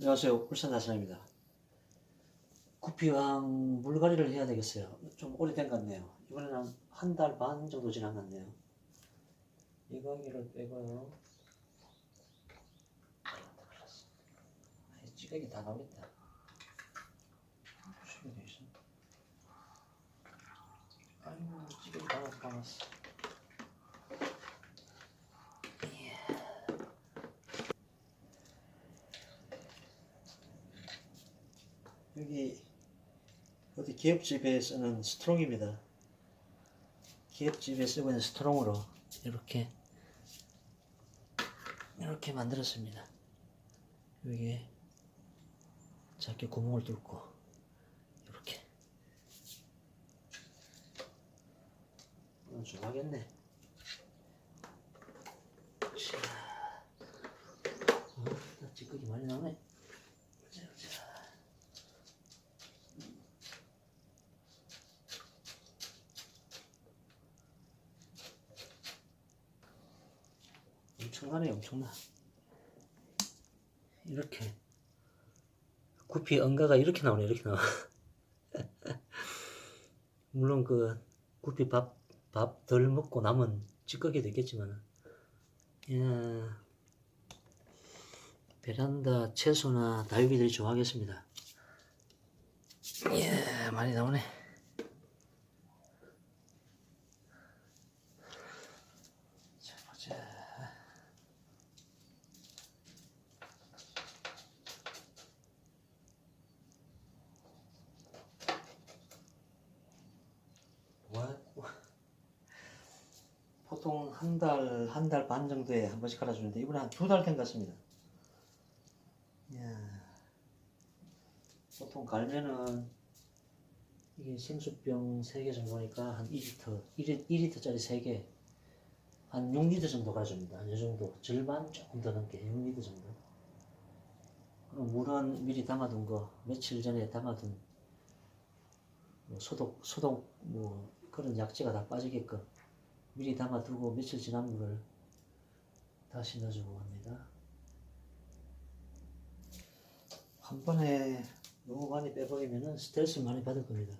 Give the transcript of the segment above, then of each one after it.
안녕하세요. 울산 나선입니다. 구피왕 물갈이를 해야 되겠어요. 좀 오래된 것 같네요. 이번에는 한 달 반 정도 지난 것 같네요. 이 가기를 빼고요. 아이, 찌개기 다 나오겠다. 아이고, 찌개기 다 나왔어, 다 나왔어. 여기 어디 기업집에 쓰는 스트롱입니다. 기업집에 쓰고 있는 스트롱으로 이렇게 이렇게 만들었습니다. 여기에 작게 구멍을 뚫고 이렇게 어, 좀 하겠네. 자, 어, 나 찌꺼기 많이 나네. 자, 자. 엄청나네 엄청나. 이렇게. 구피 응가가 이렇게 나오네 이렇게 나와. 물론 그 구피 밥 밥 덜 먹고 남은 찌꺼기도 있겠지만 야, 베란다 채소나 다육이들이 좋아하겠습니다. 예 많이 나오네 자 보자 와, 보통 한 달, 한 달 반 정도에 한 번씩 갈아주는데 이번에 한 두 달 된 것 같습니다. 이야, 보통 갈면은 이게 생수병 3개 정도니까 한 2리터, 1, 2리터짜리 3개, 한 6리터 정도 가줍니다. 이 정도, 절반 조금 더 넘게 6리터 정도. 그럼 물은 미리 담아둔 거, 며칠 전에 담아둔 뭐 소독, 소독, 뭐 그런 약재가 다 빠지게끔 미리 담아두고 며칠 지난 물을 다시 넣어주고 합니다. 한 번에 너무 많이 빼버리면 스트레스 많이 받을 겁니다.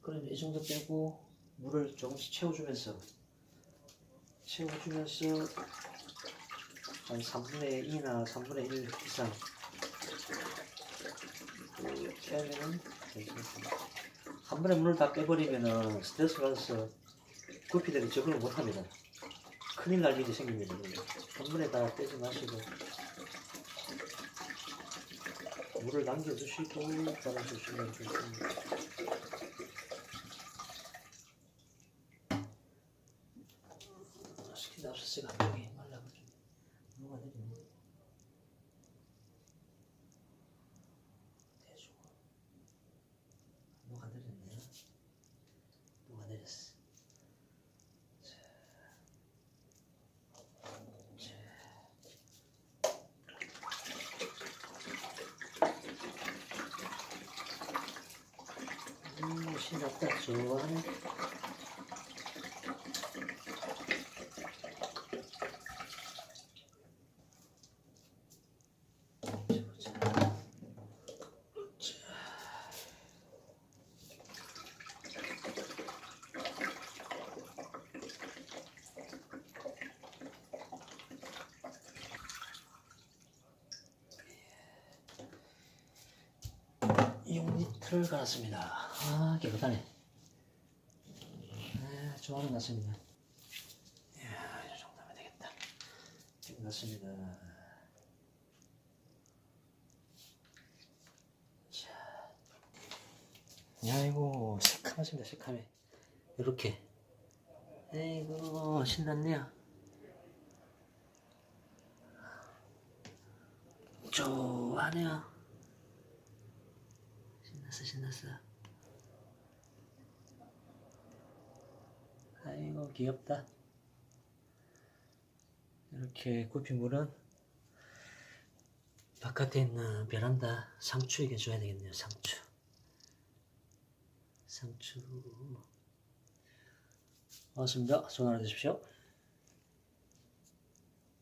그러면 이 정도 빼고 물을 조금씩 채워주면서 채워주면서 한 3분의 2나 3분의 1 이상 빼면은 괜찮습니다. 한 번에 물을 다 빼버리면은 스트레스 받아서 구피들이 적응을 못합니다. 큰일 날 일이 생깁니다. 한 번에 다 빼지 마시고 물을 남겨두시고 따라주시면 좋습니다. 압수스가 한쪽이 말라가지고 녹아내리네. 대주고 녹아내렸네요. 녹아내렸어. 자, 자. 음, 신났다. 좋아하네. 보자, 보자. 이 6리터를 갈았습니다. 아, 깨끗하네. 아, 좋아하는 것 같습니다. 이야, 이 정도면 되겠다. 끝났습니다. 자. 아이고, 새카맣습니다, 새카매. 이렇게. 아이고, 신났네요. 좋아하네요. 신났어 아이고 귀엽다. 이렇게 구피물은 바깥에 있는 베란다 상추에게 줘야 되겠네요 상추. 상추. 고맙습니다. 전화 주십시오